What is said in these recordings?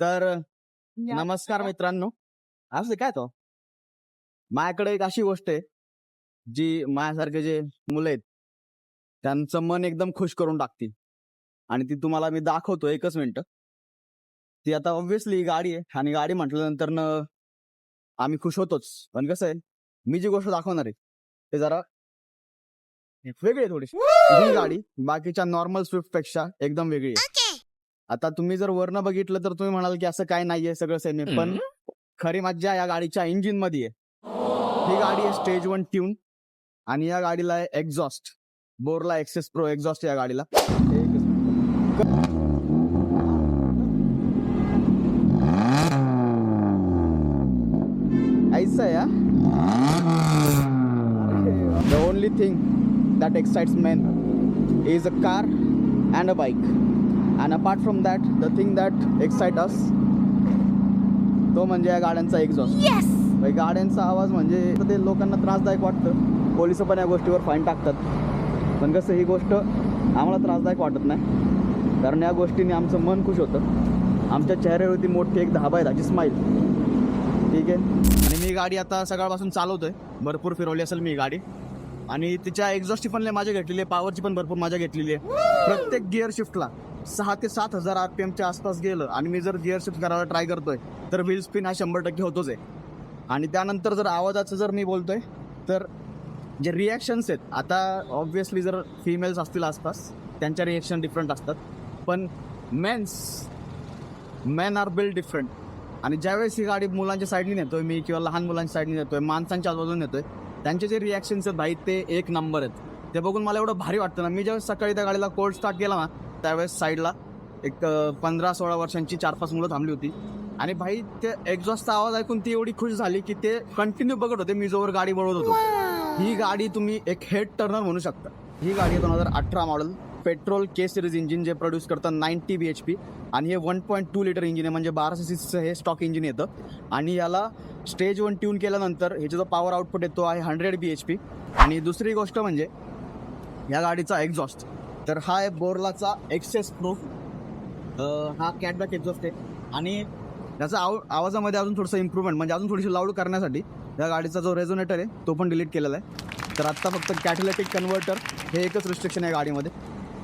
तर नमस्कार मित्रांनो. असं काय तो? माझ्याकडे एक अशी गोष्ट आहे जी माझ्यासारखे जे मुलं आहेत त्यांचं मन एकदम खुश करून टाकते आणि ती तुम्हाला मी दाखवतो एकच मिनिट. ती आता ऑब्व्हियसली गाडी आहे आणि गाडी म्हटल्यानंतर न आम्ही खुश होतोच. पण कसं आहे मी जी गोष्ट दाखवणार आहे ते जरा वेगळी आहे थोडीशी. ही गाडी बाकीच्या नॉर्मल स्विफ्टपेक्षा एकदम वेगळी आहे. आता तुम्ही जर वरनं बघितलं तर तुम्ही म्हणाल की असं काय नाहीये सगळं सेम आहे पण खरी मज्जा या गाडीच्या इंजिनमध्ये आहे ही गाडी आहे स्टेज वन ट्यून आणि या गाडीला आहे एक्झॉस्ट बोरला एक्सेस प्रो एक्झॉस्ट या गाडीला. ऐसा या? The only thing that excites men is a car and a bike. And apart from that the thing that excite us तो म्हणजे या गाड्यांचा एक्झॉस्ट गाड्यांचा आवाज म्हणजे ते लोकांना त्रासदायक वाटतं. पोलीस पण या गोष्टीवर फाईन टाकतात. पण कसं ही गोष्ट आम्हाला त्रासदायक वाटत नाही. कारण या गोष्टीने आमचं मन खुश होतं. आमच्या चेहऱ्यावरती मोठी एक धाबा आहे त्याची स्माईल ठीक आहे? आणि मी गाडी आता सकाळपासून चालवतोय. भरपूर फिरवली असेल मी गाडी. आणि तिच्या एक्झॉस्टची पण मजा घेतलेली आहे. पॉवरची पण भरपूर मजा घेतलेली आहे. प्रत्येक गिअर शिफ्टला सहा ते सात हजार आर पी एमच्या आसपास गेलं आणि मी जर गिअर शिफ्ट करायला ट्राय करतोय तर व्हील स्पिन हा शंभर टक्के होतोच आहे. आणि त्यानंतर जर आवाजाचं जर मी बोलतोय तर जे रिॲक्शन्स आहेत आता ऑब्व्हियसली जर फिमेल्स असतील आसपास त्यांच्या रिॲक्शन डिफरंट असतात. पण men's man are build different आणि ज्यावेळेस ही गाडी मुलांच्या साईडने नेतोय मी किंवा लहान मुलांच्या साईडने नेतोय माणसांच्या आजूबाजून नेतोय त्यांचे जे रिॲक्शन्स आहेत भाई ते एक नंबर आहेत. ते बघून मला एवढं भारी वाटतं ना. मी ज्यावेळेस सकाळी त्या गाडीला कोल्ड स्टार्ट केला ना त्यावेळेस साईडला एक पंधरा सोळा वर्षांची चार पाच मुलं थांबली होती. आणि भाई ते एक्झॉस्टचा आवाज ऐकून ती एवढी खुश झाली की ते कंटिन्यू बघत होते. मी जोवर गाडी वळवत होतो. ही गाडी तुम्ही एक हेड टर्नर म्हणू शकता. ही गाडी दोन हजार अठरा model petrol K series engine जे प्रोड्यूस करतं नाईन्टी बी एच पी आणि हे one point two litre engine आहे. म्हणजे बाराशे सीसीचं हे स्टॉक इंजिन येतं. आणि याला स्टेज वन ट्यून केल्यानंतर ह्याचा जो पॉवर आउटपुट आहे तो आहे हंड्रेड बी एच पी आणि दुसरी गोष्ट म्हणजे या गाडीचा एक्झॉस्ट तर हा आहे बोर्लाचा एक्सेस प्रो हा कॅटबॅक एक्झॉस्ट आहे आणि त्याचा आव आवाजामध्ये अजून थोडंसं इम्प्रूव्हमेंट म्हणजे अजून थोडीशी लाऊड करण्यासाठी या गाडीचा जो रेझोनेटर आहे तो पण डिलीट केलेला आहे. तर आत्ता फक्त कॅटलेटिक कन्व्हर्टर हे एकच रिस्ट्रिक्शन आहे गाडीमध्ये.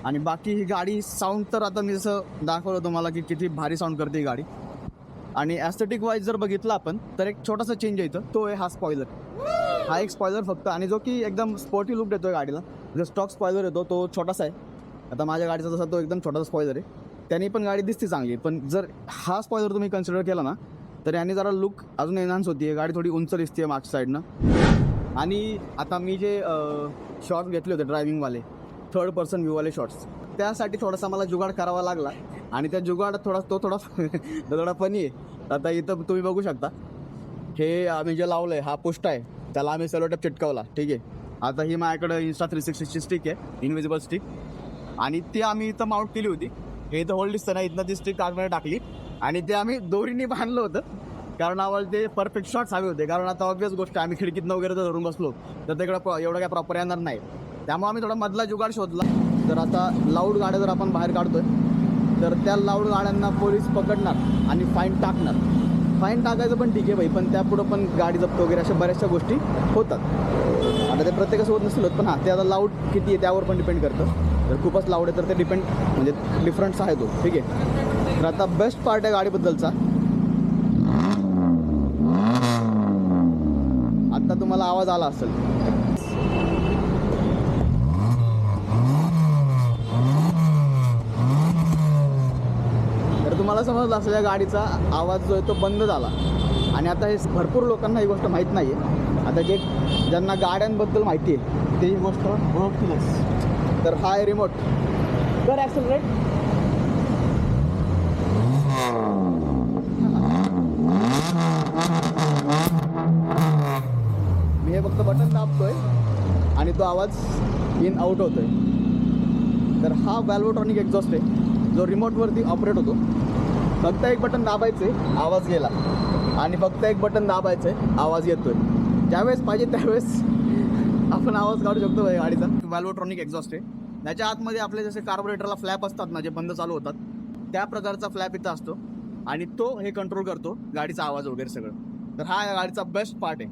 आणि बाकी ही गाडी साऊंड तर आता मी जसं दाखवलं तुम्हाला की किती भारी साऊंड करते ही गाडी. आणि ॲस्थेटिक वाईज जर बघितलं आपण तर एक छोटासा चेंज आहे इथं. तो आहे हा स्पॉयलर हा एक स्पॉयलर फक्त. आणि जो की एकदम स्पोर्टी लुक देतो आहे गाडीला. जो स्टॉक स्पॉयलर येतो तो छोटासा आहे. आता माझ्या गाडीचा जसा तो एकदम छोटासा स्पॉयलर आहे. त्याने पण गाडी दिसते चांगली पण जर हा स्पॉयलर तुम्ही कन्सिडर केला ना तर याने जरा लुक अजून एन्हान्स होती गाडी थोडी उंच दिसते मागच्या साईडनं आणि आता मी जे शॉर्ट्स घेतले होते ड्रायव्हिंगवाले थर्ड पर्सन व्ह्यूवाले शॉर्ट्स त्यासाठी थोडासा मला जुगाड करावा लागला. आणि त्या जुगाडात थोडा तो थोडा थोडा फनी आहे. आता इथं तुम्ही बघू शकता. हे आम्ही जे लावलं आहे हा पुष्ट आहे. त्याला आम्ही सेलोटॅप चिटकवला. ठीक आहे. आता ही माझ्याकडं इन्स्टा थ्री सिक्स्टीची स्टिक आहे. इनविजिबल स्टिक आणि ती आम्ही इथं माउंट केली होती. हे इथं होल्ड दिसतं ना इथनं ती स्टिक आतमध्ये टाकली. आणि ते आम्ही दोरीने बांधलं होतं. कारण आम्हाला ते परफेक्ट शॉट्स हवे होते. कारण आता ऑब्वियस गोष्ट आहे, आम्ही खिडकीतनं वगैरे जर धरून बसलो तर तिकडं एवढं काय प्रॉपर येणार नाही. त्यामुळे आम्ही थोडा मधला जुगाड शोधला. तर आता लाऊड गाड्या जर आपण बाहेर काढतोय तर त्या लाऊड गाड्यांना पोलीस पकडणार आणि फाईन टाकणार. फाईन टाकायचं पण ठीक आहे भाई पण त्यापुढं पण गाडी जप्त वगैरे अशा बऱ्याचशा गोष्टी होतात. आता ते प्रत्येकासोबत होत पण हां ते आता लाऊड किती आहे त्यावर पण डिपेंड करतं. जर खूपच लाऊड आहे तर ते डिपेंड म्हणजे डिफरन्स आहे तो. ठीक आहे. तर आता बेस्ट पार्ट आहे गाडीबद्दलचा. आता तुम्हाला आवाज आला असेल. तर तुम्हाला समजलं असेल या गाडीचा आवाज जो आहे तो बंद झाला. आणि आता हे भरपूर लोकांना ही गोष्ट माहीत नाही आहे आता जे ज्यांना गाड्यांबद्दल माहिती आहे ते ही गोष्ट ओळखतीलच. तर हा आहे रिमोट कर ॲक्सिलरेट मी हे फक्त बटन दाबतोय आणि तो आवाज इन आउट होतोय. तर हा वॅल्वोट्रॉनिक एक्झॉस्ट आहे. जो रिमोटवरती ऑपरेट होतो. फक्त एक बटन दाबायचे आवाज गेला. आणि फक्त एक बटन दाबायचे आवाज येतोय. ज्यावेळेस पाहिजे त्यावेळेस आपण आवाज काढू शकतो भाई गाडीचा. व्हॅल्वोट्रॉनिक एक्झॉस्ट आहे. त्याच्या आतमध्ये आपले जसे कार्बोरेटरला फ्लॅप असतात ना जे बंद चालू होतात त्या प्रकारचा फ्लॅप इथं असतो. आणि तो हे कंट्रोल करतो गाडीचा आवाज वगैरे सगळं. तर हा या गाडीचा बेस्ट पार्ट आहे.